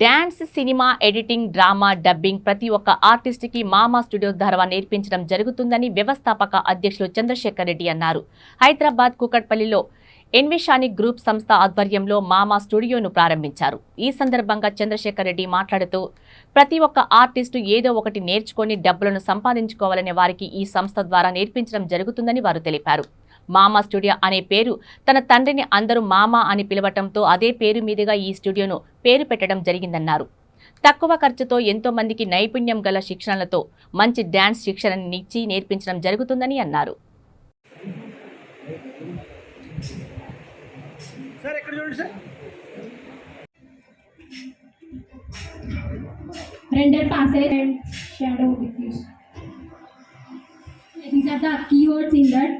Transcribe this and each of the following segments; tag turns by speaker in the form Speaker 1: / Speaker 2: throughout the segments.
Speaker 1: Dance cinema editing drama dubbing ప్రతి ఒక్క ఆర్టిస్ట్కి మామా స్టూడియో ద్వారా నేర్పించడం జరుగుతుందని వ్యవస్థాపక అధ్యక్షులు చంద్రశేఖర్ రెడ్డి అన్నారు. హైదరాబాద్ కుకట్పల్లిలో ఎన్విషానిక్ గ్రూప్ సంస్థ ఆధ్వర్యంలో మామా స్టూడియోను ప్రారంభించారు. ఈ సందర్భంగా చంద్రశేఖర్ రెడ్డి మాట్లాడుతూ ప్రతి ఒక్క ఆర్టిస్టు ఏదో ఒకటి నేర్చుకొని డబ్బులను సంపాదించుకోవాలనే వారికి ఈ సంస్థ ద్వారా నేర్పించడం జరుగుతుందని వారు తెలిపారు. మామా స్టూడియో అనే పేరు తన తండ్రిని అందరూ మామా అని పిలవటంతో అదే పేరు మీదుగా ఈ స్టూడియోను పేరు పెట్టడం జరిగిందన్నారు తక్కువ ఖర్చుతో ఎంతో మందికి నైపుణ్యం గల శిక్షణలతో మంచి డ్యాన్స్ శిక్షణనిచ్చి నేర్పించడం జరుగుతుందని అన్నారు
Speaker 2: సార్ ఎక్కడ చూడండి sir
Speaker 3: render passage and shadow diffuse. These are the keywords in that.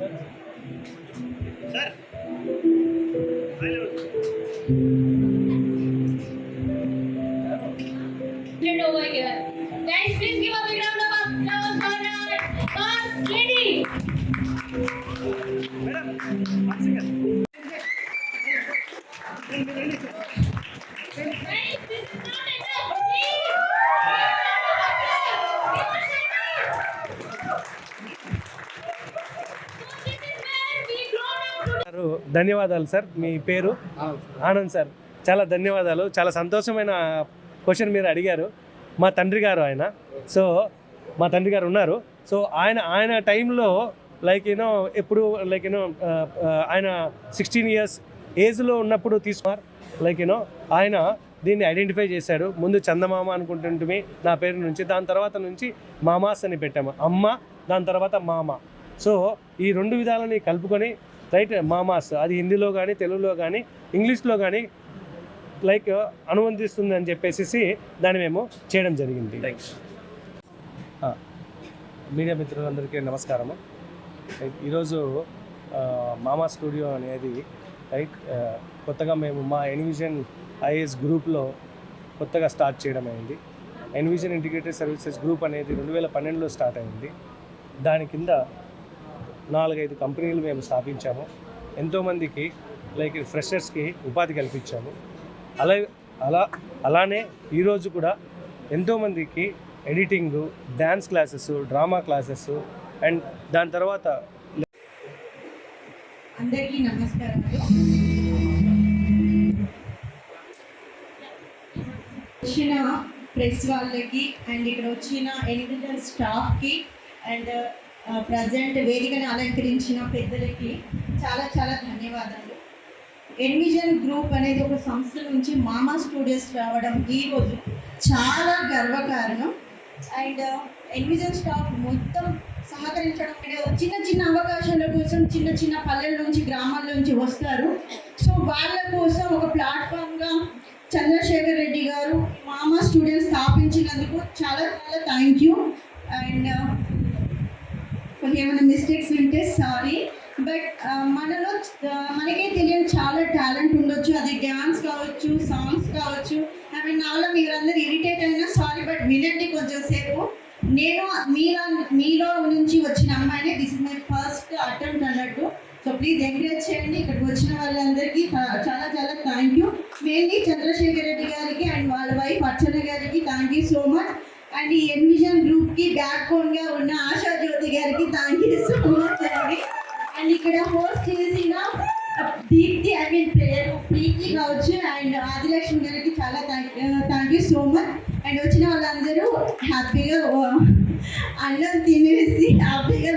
Speaker 3: Sir over here. Guys, please give a big round of applause for our lady. Madam, one
Speaker 4: second. ధన్యవాదాలు sir. మీ పేరు? Anand sir. చాలా ధన్యవాదాలు. చాలా సంతోషమైన question మీరు అడిగారు. మా తండ్రి గారు ఆయన. సో మా తండ్రి గారు ఉన్నారు. సో ఆయన ఆయన టైంలో లైక్ యూనో ఎప్పుడు లైక్ యూనో ఆయన సిక్స్టీన్ ఇయర్స్ ఏజ్లో ఉన్నప్పుడు తీసుకున్నారు. లైక్ యూనో ఆయన దీన్ని ఐడెంటిఫై చేశాడు. ముందు చందమామ అనుకుంటుంటే నా పేరు నుంచి. దాని తర్వాత నుంచి మామాస్ అని పెట్టాము. అమ్మ దాని తర్వాత మామ. సో ఈ రెండు విధాలని కలుపుకొని రైట్ మామాస్ అది హిందీలో కానీ తెలుగులో కానీ ఇంగ్లీష్లో కానీ లైక్ అనువందిస్తుంది అని చెప్పేసి దాన్ని మేము చేయడం జరిగింది. మీడియా మిత్రులందరికీ నమస్కారము. ఈరోజు మామా స్టూడియో అనేది రైట్ కొత్తగా మేము మా ఎన్విజన్ ఐఏఎస్ గ్రూప్లో కొత్తగా స్టార్ట్ చేయడం అయింది. ఎన్విజన్ ఇంటిగ్రేటెడ్ సర్వీసెస్ గ్రూప్ అనేది రెండు వేల పన్నెండులో స్టార్ట్ అయింది. దాని కింద నాలుగైదు కంపెనీలు మేము స్థాపించాము. ఎంతోమందికి లైక్ ఫ్రెషర్స్కి ఉపాధి కల్పించాము. అలా అలా అలానే ఈరోజు కూడా ఎంతోమందికి editing dance classes drama classes and దాని తర్వాత
Speaker 5: అందరికీ నమస్కారం వచ్చిన ప్రెస్ వాళ్ళకి అండ్ ఇక్కడ వచ్చిన ఎడిటర్ స్టాఫ్కి అండ్ ప్రజెంట్ వేదికను అలంకరించిన పెద్దలకి చాలా చాలా ధన్యవాదాలు. ఎన్విజన్ గ్రూప్ అనేది ఒక సంస్థ నుంచి మామా స్టూడియోస్ రావడం ఈరోజు చాలా గర్వకారణం. అండ్ uh, ఎన్విజన్ స్టాఫ్ మొత్తం సహకరించడం చిన్న చిన్న అవకాశాల కోసం చిన్న చిన్న పల్లెల నుంచి గ్రామాల నుంచి వస్తారు. సో వాళ్ళ కోసం ఒక ప్లాట్ఫామ్గా చంద్రశేఖర్ రెడ్డి గారు మామా స్టూడియోస్ స్థాపించినందుకు చాలా చాలా thank you and uh, sorry but uh, మనలో మనకే తెలియని చాలా టాలెంట్ ఉండొచ్చు. అది డ్యాన్స్ కావచ్చు సాంగ్స్ కావచ్చు. ఐ మీన్ నాలో మీరందరూ ఇరిటేట్ అయినా సారీ బట్ వినండి కొంచెం సేపు. నేను మీలా మీలో నుంచి వచ్చిన అమ్మాయిని this is my first attempt అన్నట్టు. సో ప్లీజ్ ఎంకరేజ్ చేయండి. ఇక్కడికి వచ్చిన వాళ్ళందరికీ చాలా చాలా thank you mainly Chandrasekhar Reddy గారికి అండ్ వాళ్ళ వైఫ్ అర్చన గారికి thank you so much and ఈ ఎన్విజన్ గ్రూప్కి బ్యాక్ బోన్గా ఉన్న ఆశా జ్యోతి గారికి థ్యాంక్ యూ సో ఇక్కడ హోస్ట్ చేసిన Deepthi I mean prayer Preethi కావచ్చు. అండ్ ఆదిలక్ష్మి గారికి చాలా thank you so much and వచ్చిన వాళ్ళందరూ హ్యాపీగా uh, అన్నం తినేసి హ్యాపీగా